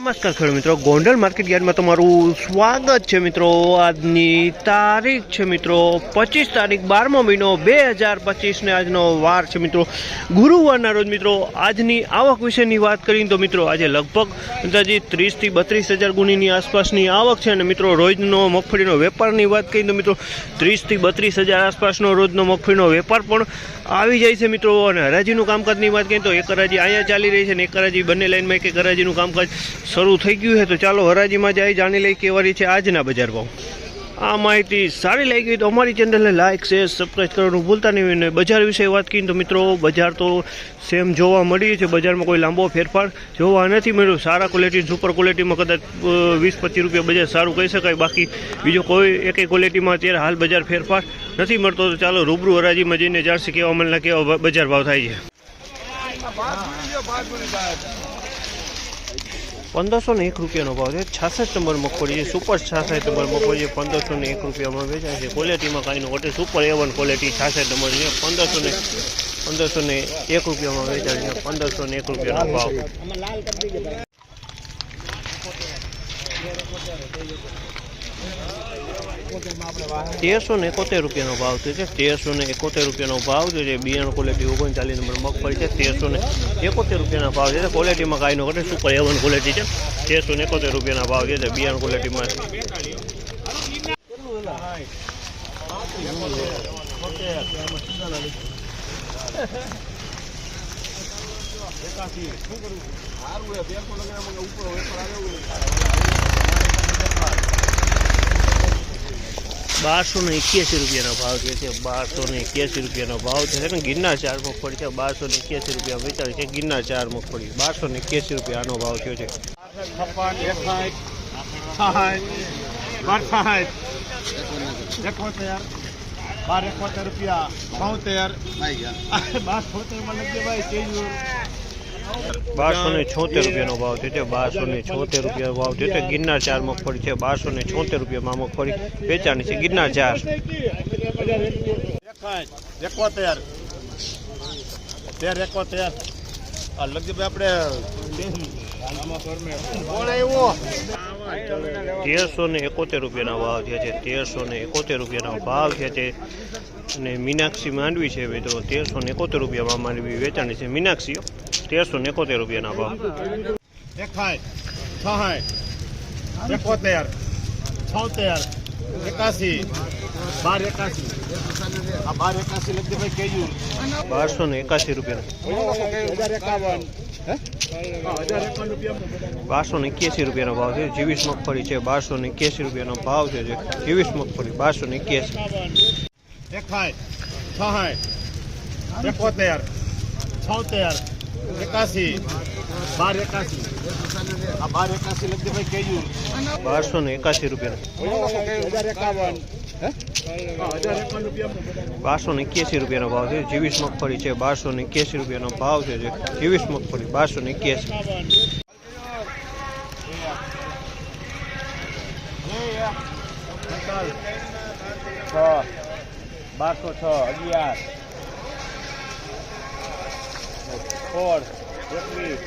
નમસ્કાર ખેડૂત મિત્રો. ગોંડલ માર્કેટ યાર્ડમાં તમારું સ્વાગત છે મિત્રો. આજની તારીખ છે મિત્રો પચીસ તારીખ, બારમો મહિનો બે હજાર પચીસને આજનો વાર છે મિત્રો. ગુરુવારના રોજ મિત્રો આજની આવક વિશેની વાત કરીએ તો મિત્રો આજે લગભગ અંદાજી ત્રીસથી બત્રીસ હજાર ગુણીની આસપાસની આવક છે અને મિત્રો રોજનો મગફળીનો વેપારની વાત કરીએ તો મિત્રો ત્રીસથી બત્રીસ હજાર આસપાસનો રોજનો મગફળીનો વેપાર પણ આવી જાય છે મિત્રો. અને હરાજીનું કામકાજની વાત કરીએ તો એક હરાજી અહીંયા ચાલી રહી છે અને એક હરાજી બંને લાઇનમાં, એક એક હરાજીનું કામકાજ શરૂ થઈ ગયું છે, તો ચાલો હરાજીમાં જાય જાણી લઈ કેવા છે આજના બજાર ભાવ. આ માહિતી સારી લાગી તો અમારી ચેનલને લાઇક શેર સબસ્ક્રાઈબ કરવાનું ભૂલતા નહીં અને બજાર વિશે વાત કરીએ તો મિત્રો, બજાર તો સેમ જોવા મળી છે, બજારમાં કોઈ લાંબો ફેરફાર જોવા નથી મળ્યો. સારા ક્વોલિટી સુપર ક્વોલિટીમાં કદાચ વીસ, પચીસ રૂપિયા બજાર સારું કહી શકાય. બાકી બીજો કોઈ એકેય ક્વોલિટીમાં અત્યારે હાલ બજાર ફેરફાર નથી મળતો. તો ચાલો રૂબરૂ હરાજીમાં જઈને જાણશે કેવા મલના કેવા બજાર ભાવ થાય છે. પંદરસો ને એક રૂપિયાનો ભાવ છે. છાસઠ નંબર મગફળી છે. સુપર છાસઠ નંબર મગફળી છે. પંદરસો ને એક રૂપિયામાં વેચાય છે. ક્વોલિટીમાં કાંઈ ઘટે સુપર એવન ક્વોલિટી છાસઠ નંબર છે. પંદરસો ને પંદરસો ને એક રૂપિયામાં વેચાય છે. પંદરસો ને એક રૂપિયાનો ભાવ. તેરસો ને એકોતેર રૂપિયાનો ભાવ થયો છે. તેરસો ને એકોતેર રૂપિયાનો ભાવ થયો છે. બિયારણ ક્વોલિટી ઓગણચાલીસ નંબર મગફળી છે. તેરસો ને એકોતેર રૂપિયાના ભાવ છે. ક્વોલિટીમાં કાંઈ ન ઘટે સુપર એવન ક્વોલિટી છે. તેરસો ને એકોતેર રૂપિયાના ભાવ છે. બિયારણ ક્વોલિટીમાં બારસો ને એક્યાસી રૂપિયાનો ભાવ જે છે. બારસો ને એક્યાસી રૂપિયાનો ભાવ છે ને ગિરનાર ચાર મગફળી છે. બારસો ને એક્યાસી રૂપિયા વેચાય છે ગિરનાર ચાર મગફળી. બારસો ને એક્યાસી રૂપિયા આનો ભાવ થયો છે. બાર એકોતેર રૂપિયા. બોતેર બાર છોતેરમાં લખજે ભાઈ બારસો ને છોતેર રૂપિયાનો ભાવ થયો છે, બારસો ને છોતેર રૂપિયા ભાવ થયો છે. ગિરનાર ચાર મગફળી છે, બારસો ને છોતેર રૂપિયામાં મગફળી વેચાણી છે. ગિરનાર ચાર. તૈયાર તેર એકોતેર. આપણે તેરસો ને એકોતેર રૂપિયાના ભાવ થયા છે. તેરસો ને એકોતેર રૂપિયાના ભાવ થયા છે. અને મીનાક્ષી માંડવી છે મિત્રો. તેરસો ને એકોતેર રૂપિયામાં માંડવી વેચાણી છે. મીનાક્ષી તેરસો ને એકોતેર રૂપિયાના ભાવ. છાઠ એકોતેર છોતેર એકાસી બાર એકાસી આ બાર એકાસી બારસો ને એકાસી રૂપિયાના બારસો ને એક્યાસી રૂપિયાનો ભાવ છે. જીવીસ મગફળી છે. બારસો ને એક્યાસી રૂપિયાનો ભાવ છે જે જીવીસ મગફળી. બારસો ને એક્યાસી એકોતેર. છોતેર. એકાસી બાર એકાસી આ બાર એકાસી બારસો ને એકાસી રૂપિયા. બારસો ને એક્યાસી રૂપિયાનો ભાવ છે. જીવીસ મગફળી છે. બારસો ને એક્યાસી રૂપિયાનો ભાવ છે જે જીવીસ મગફળી બારસો ને એક્યાસી છ બારસો છ અગિયાર. સોળ એકવીસ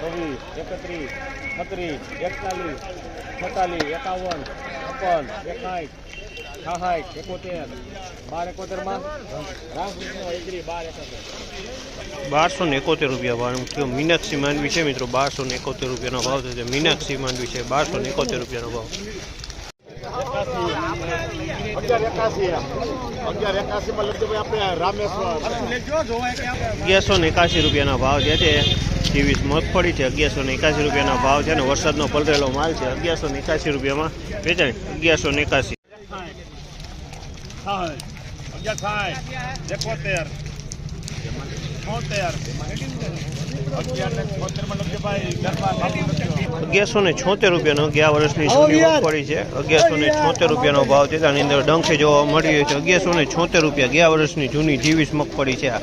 ચોવીસ એકત્રીસ, છત્રીસ, એકતાલીસ, છતાલીસ, એકાવન, છપ્પન એકાઠ છાસઠ, એકોતેર, બાર એકોતેરમાં રામકૃષ્ણ એગ્રી બાર એકોતેર. બારસો ને એકોતેર રૂપિયા ભાવ. થયો મીનાક્ષી માંડવી છે મિત્રો? બારસો ને એકોતેર રૂપિયાનો ભાવ થયો છે. મીનાક્ષી માંડવી છે. બારસો ને એકોતેર રૂપિયાનો ભાવ અગિયાર એકાસી અગિયાર એકાસી માં લખજો ભાઈ આપણે રામેશ્વર અગિયારસો એકાસી રૂપિયાના ભાવ જે છે ત્રેવીસ મગફળી છે. અગિયારસો ને એકાસી રૂપિયાના ભાવ છે અને વરસાદનો પલરેલો માલ છે. અગિયારસો ને એકાસી રૂપિયામાં વેચાણ. અગિયારસો ને એકાસી અગિયાર અગિયારસો ને છોતેર રૂપિયાનો ગયા વર્ષની જૂની મગફળી છે. અગિયારસો ને છોતેર રૂપિયાનો ભાવ છે. આની અંદર ડંખે જોવા મળી રહ્યો છે. અગિયારસો ને છોતેર રૂપિયા ગયા વર્ષની જૂની જીવીસ મગફળી છે આ.